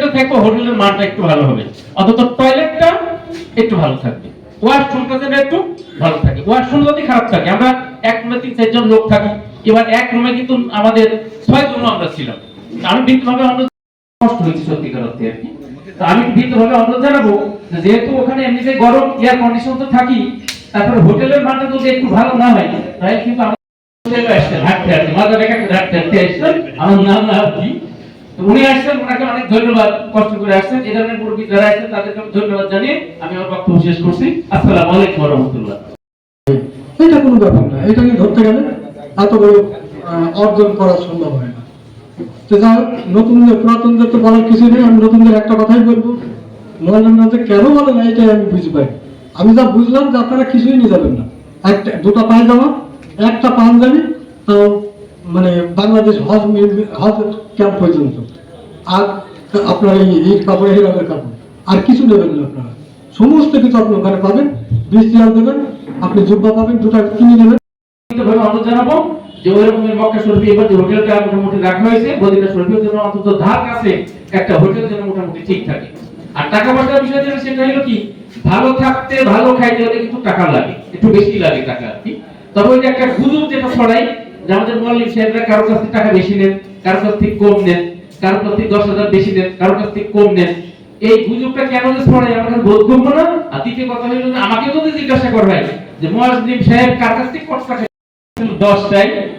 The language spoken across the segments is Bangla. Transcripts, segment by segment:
থাকবে হোটেলের মানটা একটু ভালো হবে। অন্তত টয়লেটটা একটু ভালো থাকবে। ওয়াশরুমটা যেন একটু ভালো থাকে। ওয়াশরুম যদি খারাপ থাকে, আমরা এক রুমে তিন চারজন লোক থাকি। এবার এক রুমে কিন্তু আমাদের ছয় জন আমরা ছিলাম। আমি ভিত্তিভাবে অনুরোধ কষ্ট হয়েছে সত্যিকার অর্থে আর কি। আমি ভিত্তিভাবে অনুরোধ জানাব যেহেতু ওখানে এমনিতে গরম এয়ার কন্ডিশন তো থাকি, তারপরে হোটেলের মানটা যদি একটু ভালো না হয়, তাহলে কিন্তু আমাদের হাঁটতে হাঁটতে, মাথা রেখে হাঁটতে হাঁটতে আমার নাম না কি তো উনি আসছেন ওনাকে অনেক ধন্যবাদ কষ্ট করে আসছেন। ধরনের যারা আসছেন তাদেরকে ধন্যবাদ জানিয়ে আমি আমার বক্তব্য শেষ করছি। আলাইকুম রহমতুল্লাহ। এটা কোনো ব্যাপার না ধরতে গেলে এত বড় অর্জন করা সম্ভব হয় না। তো যা নতুনদের পুরাতনদের তো বলার কিছু নেই, আমি নতুনদের একটা কথাই বলব। মহানগরতে কেন বলে না, এটাই আমি বুঝি পাই আমি যা বুঝলাম যে আপনারা কিছুই নিয়ে যাবেন না। একটা, দুটো পায়জামা, একটা পাঞ্জাবি, তাও মানে বাংলাদেশ হজ হজ ক্যাম্প পর্যন্ত। আর আপনার এই কাপড় হিরাবের কাপড় আর কিছু নেবেন না আপনারা। সমস্ত কিছু আপনি ওখানে পাবেন। বৃষ্টি আল দেবেন আপনি জুব্বা পাবেন, দুটো কিনে নেবেন। অনুরোধ জানাব যে ওই রকমের এবার যে হোটেলটা মোটামুটি রাখা হয়েছে মদিনা শরীফের জন্য অন্তত ধার কাছে একটা হোটেল যেন মোটামুটি ঠিক থাকে। আর টাকা পয়সার বিষয় যেটা, সেটা হলো কি, ভালো থাকতে ভালো খাইতে হলে কিন্তু টাকা লাগে, একটু বেশি লাগে টাকা আর কি। তবে ওই যে একটা গুজব যেটা ছড়াই যে সাহেবরা কারও কাছ থেকে টাকা বেশি নেন, কারও কাছ থেকে কম নেন, কারও কাছ থেকে দশ হাজার বেশি নেন, কারও কাছ থেকে কম নেন। এই গুজবটা কেন যে আমার না? আর দ্বিতীয় কথা যে আমাকে জিজ্ঞাসা যে সাহেব কার কাছ থেকে কত টাকা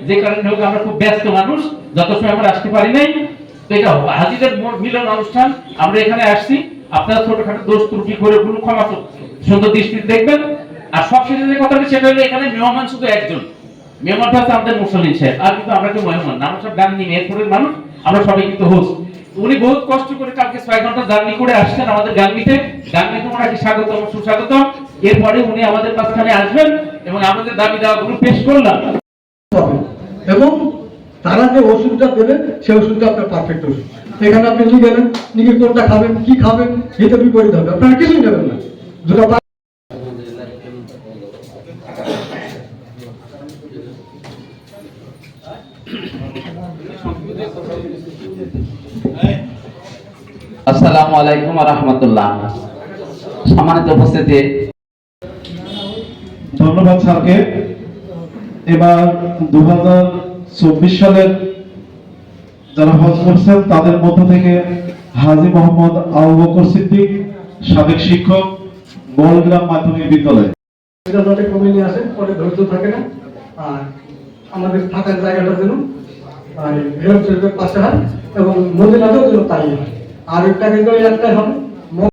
যে কারণে হোক আমরা খুব ব্যস্ত মানুষ, যত সময় আমরা আসতে পারি নাই। তো এটা হাজিদের মিলন অনুষ্ঠান, আমরা এখানে আসছি। আপনারা ছোটখাটো দোষ ত্রুটি করে কোনো ক্ষমা সুন্দর দৃষ্টিতে দেখবেন। আর সবশেষে যে কথাটা, সেটা হলো এখানে মেহমান শুধু একজন। হচ্ছে আমাদের মুসলিম সাহেব। আর কিন্তু আমরা কেউ মেহমান আমরা সব গান্ধী মেহেরপুরের মানুষ, আমরা সবাই কিন্তু উনি বহুত কষ্ট করে কালকে ছয় ঘণ্টা জার্নি করে আসছেন আমাদের গাঙ্গিতে এরপরে উনি আমাদের মাঝখানে আসবেন এবং আমাদের দাবি পেশ করলাম। এবং তারা যে ওষুধটা দেবেন সেই ওষুধটা আপনার পারফেক্ট ওষুধ। এখানে আপনি কি গেলেন নিকে কোনটা খাবেন, কি খাবেন হিতে বিপরীত হবে। আপনারা কিছুই নেবেন না। দুটো আসসালামু আলাইকুম রহমতুল্লাহ। সম্মানিত উপস্থিতি। ধন্যবাদ স্যারকে। এবার দু সালের যারা হজ করছেন তাদের মধ্য থেকে হাজি মোহাম্মদ আবু বকর সিদ্দিক সাবেক শিক্ষক বলগ্রাম মাধ্যমিক বিদ্যালয়। কমে নিয়ে আসেন পরে ধৈর্য থাকে না। আর আমাদের থাকার জায়গাটা যেন হেলথ শরীফের পাশে হয় এবং মদিনাতেও কিন্তু তাই হয় আর একটা কিন্তু একটাই হবে।